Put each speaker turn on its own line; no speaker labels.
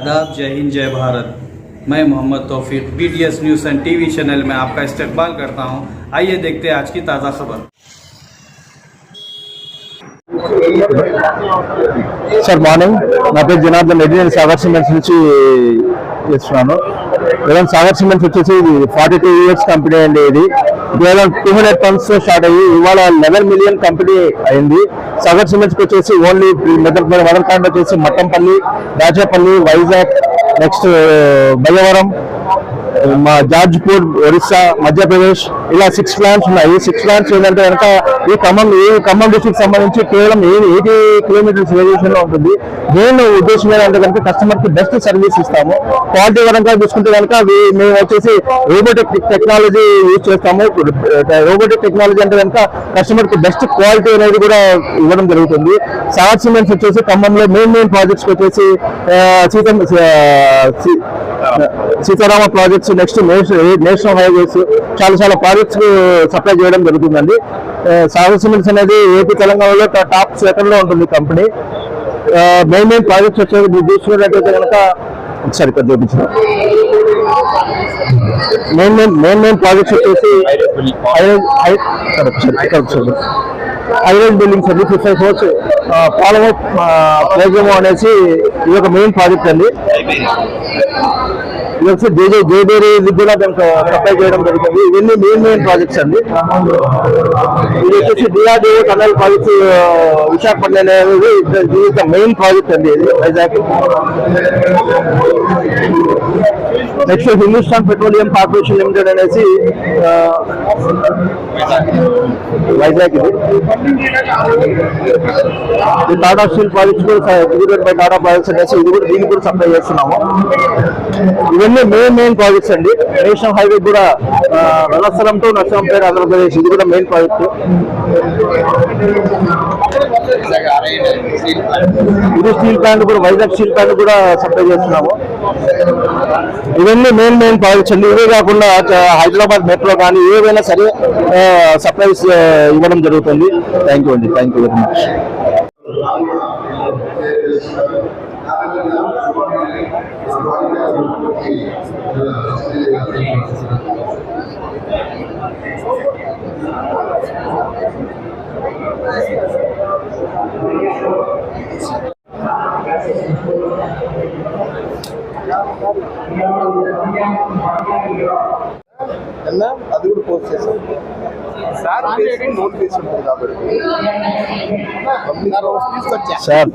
आदाब जय हिंद जय भारत मैं Mohammad Taufiq BTS news and TV channel में आपका इस्तेकबाल करता हूं आइए देखते हैं आज की ताज़ा खबर
సార్ మార్నింగ్ నా పేరు జనార్దన్ రెడ్డి నేను సాగర్ సిమెంట్స్ నుంచి చేస్తున్నాను కేవలం సాగర్ సిమెంట్స్ వచ్చేసి ఇది ఫార్టీ టూ ఇయర్స్ కంపెనీ అండి ఇది. కేవలం టూ హండ్రెడ్ టన్స్ స్టార్ట్ అయ్యి ఇవాళ లెవెన్ మిలియన్ కంపెనీ అయింది. సాగర్ సిమెంట్స్ వచ్చేసి ఓన్లీ మెదర్ మదర్కాండ్ వచ్చేసి మట్టంపల్లి రాజాపల్లి వైజాగ్ నెక్స్ట్ బయ్యవరం మా జార్జ్పూర్ ఒరిస్సా మధ్యప్రదేశ్ ఇలా సిక్స్ ప్లాంట్స్ ఉన్నాయి. సిక్స్ ప్లాంట్స్ ఏంటంటే కనుక ఈ ఖమ్మం ఈ ఖమ్మం డిస్టిక్ సంబంధించి కేవలం ఎయిటీ కిలోమీటర్స్ రేడియేషన్లో ఉంటుంది. దేని ఉద్దేశం ఏంటంటే కనుక కస్టమర్కి బెస్ట్ సర్వీస్ ఇస్తాము. క్వాలిటీ పరంగా చూసుకుంటే కనుక మేము వచ్చేసి రోబోటిక్ టెక్నాలజీ యూజ్ చేస్తాము. రోబోటిక్ టెక్నాలజీ అంటే కనుక కస్టమర్కి బెస్ట్ క్వాలిటీ అనేది కూడా ఇవ్వడం జరుగుతుంది. సార్ సిమెంట్స్ వచ్చేసి ఖమ్మంలో మెయిన్ మెయిన్ ప్రాజెక్ట్స్ వచ్చేసి సీతం see- Sitarama projects next national highways చాలా చాలా ప్రాజెక్ట్స్ సప్లై చేయడం జరుగుతుందండి. సాగర్ సిమెంట్స్ అనేది ఏపీ తెలంగాణలో టాప్ సెకండ్లో ఉంటుంది కంపెనీ. మెయిన్ మెయిన్ ప్రాజెక్ట్స్ వచ్చేది మీరు చూసుకున్నట్లయితే కనుక ఒకసారి ఇక్కడ చూపించిన main main main main projects వచ్చేసి హైవేజ్ బిల్డింగ్స్ అండి ఫిఫ్టీ ఫోర్స్ పాలమో ప్రోగ్రామ్ అనేసి ఇది ఒక మెయిన్ ప్రాజెక్ట్ అండి. ఇది జేజే జేబేరి ఇది కూడా దానికి సప్లై చేయడం జరుగుతుంది. ఇవన్నీ మెయిన్ మెయిన్ ప్రాజెక్ట్స్ అండి. ఇది వచ్చేసి డిఆర్డిఓ టనల్ ప్రాజెక్ట్ విశాఖపట్నం అనేది ఇది మెయిన్ ప్రాజెక్ట్ అండి ఇది Vizag next Hindustan petroleum corporation limited అనేసి వైజాగ్ ఇది. టాటా స్టీల్ ప్రాజెక్ట్స్ కూడా ఎగ్జిక్యూటెడ్ బై టాటా ప్రాజెక్ట్స్ అనేసి ఇది కూడా దీనికి కూడా సప్లై చేస్తున్నాము. ఇవన్నీ మెయిన్ మెయిన్ ప్రాజెక్ట్స్ అండి. నేషనల్ హైవే కూడా ఆ, రణస్థలం టు నర్సంపేట ఆంధ్రప్రదేశ్ ఇది కూడా మెయిన్ ప్రాజెక్ట్ ఇది స్టీల్ ప్లాంట్ కూడా వైజాగ్ స్టీల్ ప్లాంట్ కూడా సప్లై చేస్తున్నాము. ఇవన్నీ మెయిన్ మెయిన్ ప్రాజెక్ట్స్ అండి. ఇవే కాకుండా హైదరాబాద్ మెట్రో కానీ ఏవైనా సరే సప్లైస్ ఇవ్వడం జరుగుతుంది. థ్యాంక్ యూ అండి. థ్యాంక్ యూ వెరీ మచ్
అన్నా అది కూడా పోస్ట్ చేసాం సార్ నోట్ చేసి ఉంటుంది కాబట్టి.
సార్.